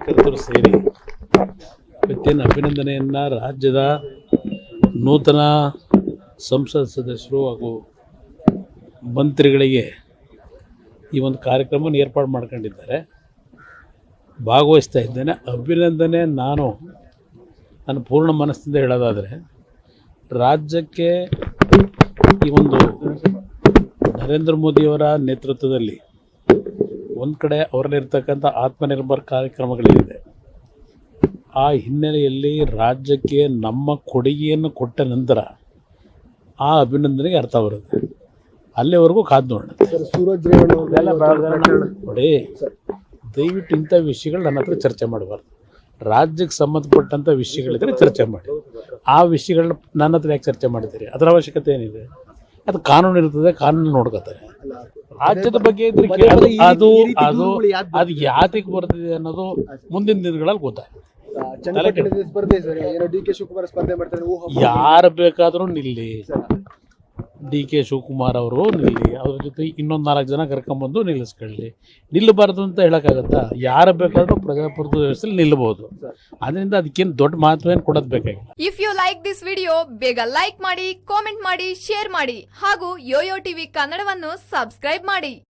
ಕಾರ್ಯಕರ್ತರು ಸೇರಿ ಇವತ್ತಿನ ಅಭಿನಂದನೆಯನ್ನು ರಾಜ್ಯದ ನೂತನ ಸಂಸದ ಸದಸ್ಯರು ಹಾಗೂ ಮಂತ್ರಿಗಳಿಗೆ ಈ ಒಂದು ಕಾರ್ಯಕ್ರಮವನ್ನು ಏರ್ಪಾಡು ಮಾಡ್ಕೊಂಡಿದ್ದಾರೆ. ಭಾಗವಹಿಸ್ತಾ ಇದ್ದೇನೆ. ಅಭಿನಂದನೆ ನಾನು ನನ್ನ ಪೂರ್ಣ ಮನಸ್ಸಿಂದ ಹೇಳೋದಾದರೆ, ರಾಜ್ಯಕ್ಕೆ ಈ ಒಂದು ನರೇಂದ್ರ ಮೋದಿಯವರ ನೇತೃತ್ವದಲ್ಲಿ ಒಂದು ಕಡೆ ಅವರಲ್ಲಿರ್ತಕ್ಕಂಥ ಆತ್ಮನಿರ್ಭರ್ ಕಾರ್ಯಕ್ರಮಗಳಿದೆ. ಆ ಹಿನ್ನೆಲೆಯಲ್ಲಿ ರಾಜ್ಯಕ್ಕೆ ನಮ್ಮ ಕೊಡುಗೆಯನ್ನು ಕೊಟ್ಟ ನಂತರ ಆ ಅಭಿನಂದನೆಗೆ ಅರ್ಥ ಬರುತ್ತೆ. ಅಲ್ಲಿವರೆಗೂ ಕಾದು ನೋಡೋಣ. ನೋಡಿ ದಯವಿಟ್ಟು ಇಂಥ ವಿಷಯಗಳು ನನ್ನ ಹತ್ರ ಚರ್ಚೆ ಮಾಡಬಾರ್ದು. ರಾಜ್ಯಕ್ಕೆ ಸಂಬಂಧಪಟ್ಟಂಥ ವಿಷಯಗಳಿದ್ರೆ ಚರ್ಚೆ ಮಾಡಿ. ಆ ವಿಷಯಗಳನ್ನ ನನ್ನ ಹತ್ರ ಯಾಕೆ ಚರ್ಚೆ ಮಾಡಿದ್ದೀರಿ? ಅದರ ಅವಶ್ಯಕತೆ ಏನಿದೆ? ಅದು ಕಾನೂನು ಇರ್ತದೆ ಕಾನೂನು ನೋಡ್ಕೋತಾರೆ. ರಾಜ್ಯದ ಬಗ್ಗೆ ರೀತಿ- ಅದು ಅದು ಅದು ಯಾತಕ್ಕೆ ಬರ್ತಿದೆ ಅನ್ನೋದು ಮುಂದಿನ ದಿನಗಳಲ್ಲಿ ಗೊತ್ತಾಯ್ತು ಚನ್ನಪಟ್ಟಣದ ಸ್ಪರ್ಧೆ ಡಿ ಕೆ ಶಿವಕುಮಾರ್ ಸ್ಪರ್ಧೆ ಮಾಡ್ತಾರೆ ಯಾರು ಬೇಕಾದರೂ ನಿಲ್ಲಿ. ಡಿ ಕೆ ಶಿವಕುಮಾರ್ ಅವರು ನಿಲ್ಲಿ, ಅವ್ರ ಜೊತೆ ಇನ್ನೊಂದು ನಾಲ್ಕು ಜನ ಕರ್ಕೊಂಬಂದು ನಿಲ್ಲಿಸ್ಕೊಳ್ಳಿ. ನಿಲ್ಲಬಾರ್ದು ಅಂತ ಹೇಳೋಕ್ಕಾಗತ್ತಾ? ಯಾರು ಬೇಕಾದರೂ ಪ್ರಜಾಪ್ರಭುತ್ವ ವ್ಯವಸ್ಥೆಯಲ್ಲಿ ನಿಲ್ಲಬಹುದು ಅದರಿಂದ ಅದಕ್ಕೇನು ದೊಡ್ಡ ಮಹತ್ವ ಏನು ಕೊಡೋದು ಬೇಕಾಗಿಲ್ಲ. If you like this video ಬೇಗ ಲೈಕ್ ಮಾಡಿ ಕಾಮೆಂಟ್ ಮಾಡಿ ಶೇರ್ ಮಾಡಿ ಹಾಗೂ ಯೋಯೋ ಟಿವಿ ಕನ್ನಡವನ್ನು ಸಬ್ಸ್ಕ್ರೈಬ್ ಮಾಡಿ.